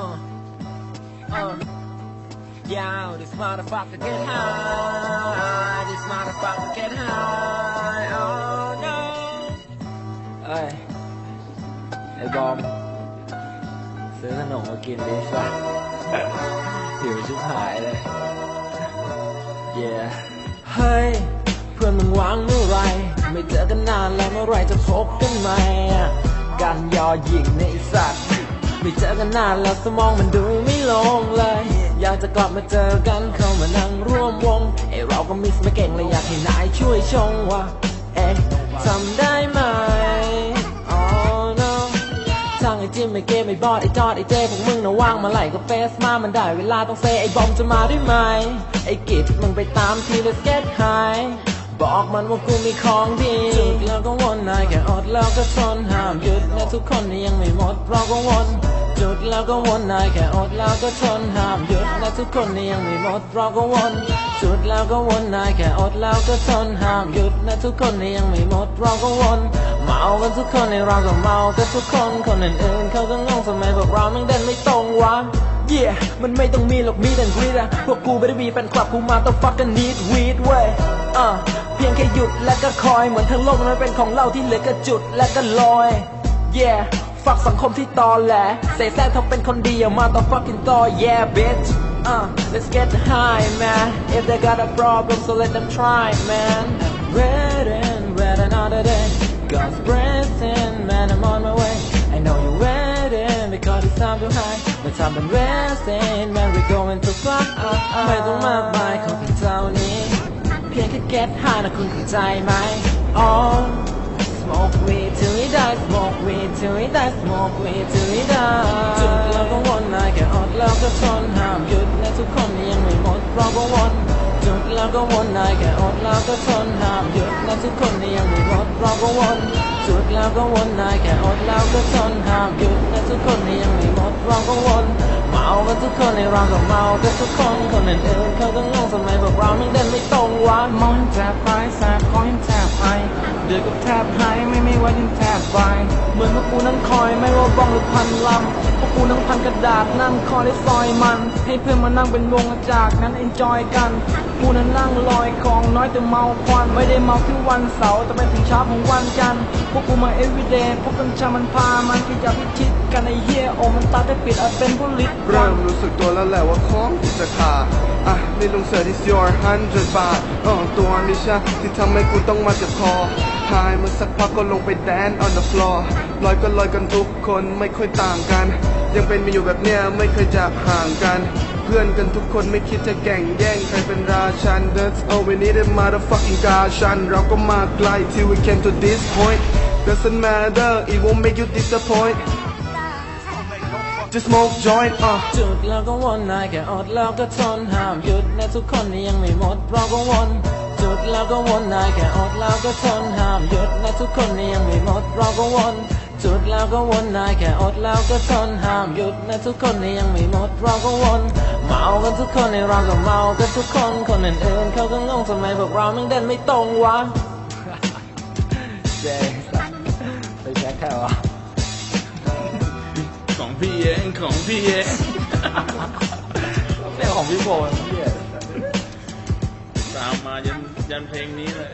Uh, uh, yo, this motherfucker get high. This motherfucker get high. Oh no. เอ้ยไอ้บอม ซื้อขนมมากินดิสัสหิวชิบหายเลย เย้เฮ้ย เพื่อนมึงวางเมื่อไหรไม่เจอกันนานแล้วเมื่อไหรจะพบกันใหม่อะการยอหยิ่งในไอ้สัตว์ ไม่เจอกันนานแล้วสมองมันดูไม่ลงเลย อยากจะกลับมาเจอกันเข้ามานั่งร่วมวงเอ้เราก็มิสไม่เก่งเลยอยากให้นายช่วยชงว่าเอ๊ะทำได้ไหม Oh no ทางไอ้จิมไอ้เกมไอ้บอดไอ้จอดไอ้เจพวกมึงนะว่างมาไหลก็เฟสมามันได้เวลาต้องเซไอ้บอมจะมาด้วยไหมไอ้กิจมึงไปตามที let's get high บอกมันว่ากูมีของดีจุดแล้วก็ว นายแค่อดแล้วก็ทนห้ามหยุดนะทุกคนยังไม่หมดเราก็วนจุดแล้วก็วนนายแค่อดแล้วก็ทนห้ามหยุดนะทุกคนยังไม่หมดเราก็วนจุดแล้วก็วนนายแค่อดแล้วก็ทนห้ามหยุดนะทุกคนยังไม่หมดเราก็วนเมากันทุกคนในเราก็เมากันทุกคนคนอื่นๆเขาก็งงทำไมพวกเราแม่เดินไม่ตรงวะ Yeah มันไม่ต้องมีหรอกมีแต่กรีดอะพวกกูไม่ได้มีแฟนคลับกูมาต้อง fucking need weed เว้ยอะเพียงแค่หยุดและก็คอยเหมือนทั้งโลกนั้นเป็นของเราที่เหลือก็จุดและก็ลอย Yeah ฝักสังคมที่ตอแหลเสแสร้งทำเป็นคนดีอย่ามาต้อง fucking ต่อ Yeah bitch uh let's get high man if they got a problem so let them try man high but time been wasting man we going to fly ไม่ต้องมากมายขอเพียงเท่านี้ เพียงแค่ get high นะคุณเข้าใจไหม Oh smoke weed till we die smoke weed till we die smoke weed till we die จุดแล้วก็วนนายแค่อดแล้วก็ทนห้ามหยุดและทุกคนยังไม่หมดเราก็วนจุดแล้วก็วนนายแค่อดแล้วก็ทนห้ามหยุดและทุกคนยังไม่หมดเราก็วน จุดแล้วก็วนนายแค่อดแล้วก็ทนห้ามหยุดและทุกคนยังไม่หมดเราก็วนเมากันทุกคนในเราก็เมากันทุกคนคนอื่นๆเขาก็งงทำไมพวกเราไม่เดินไม่ตรงวะมองแทบไปแสบคอยแทบไอ เดือดกับแทบหายไม่มีวันยังแทบไปเหมือนพวกกูนั่งคอยไม่ว่าบ้องหรือพันลำพวกกูนั่งพันกระดาษนั่งคอยได้ซอยมัน ให้เพื่อนมานั่งเป็นวงจากนั้นเอนจอยกันกูนั้นนั่งลอยของน้อยแต่เมาควันไม่ได้เมาที่วันเสาร์แต่ไปถึงเช้าของวันจันทร์พวกกูมา everyday พวกกัญชามันพามันขยับพิชิตกันไอเหี้ยโอมันตาได้ปิดอาจเป็นผู้ลิดเริ่มรู้สึกตัวแล้วแหละว่าของที่จะขาดอะนี่ลุงเสือที่ your hundred บาทเออตัวนี้ใช่ที่ทำให้กูต้องมาเจ็บคอ หายมาสักพักก็ลงไปแดน on the floor ลอยก็ลอยกันทุกคนไม่ค่อยต่างกัน ยังเป็นมีอยู่แบบเนี้ยไม่เคยจากห่างกัน เพื่อนกันทุกคนไม่คิดจะแก่งแย่งใครเป็นราชัน That's all we need a motherfucking กาชัน เราก็มาไกล till we came to this point doesn't matter it won't make you disappoint just smoke joint อะจุดแล้วก็วนนายแค่อดแล้วก็ทนห้ามหยุดนะทุกคนยังไม่หมดเราก็วน จุดแล้วก็วนนายแค่อดแล้วก็ทนห้ามหยุดนะทุกคนนี่ยังไม่หมดเราก็วน จุดแล้วก็วนนายแค่อดแล้วก็ทนห้ามหยุดนะทุกคนนี่ยังไม่หมดเราก็วนเมากันทุกคนในเราก็เมากันทุกคนคนอื่นๆเขาก็งงทำไมพวกเราแม่งเดินไม่ตรงวะเจ๊สัสไปแจ็คแค่วะของพี่เองของพี่เองเรื่องของพี่โบนพี่ตามมายันยันเพลงนี้เลย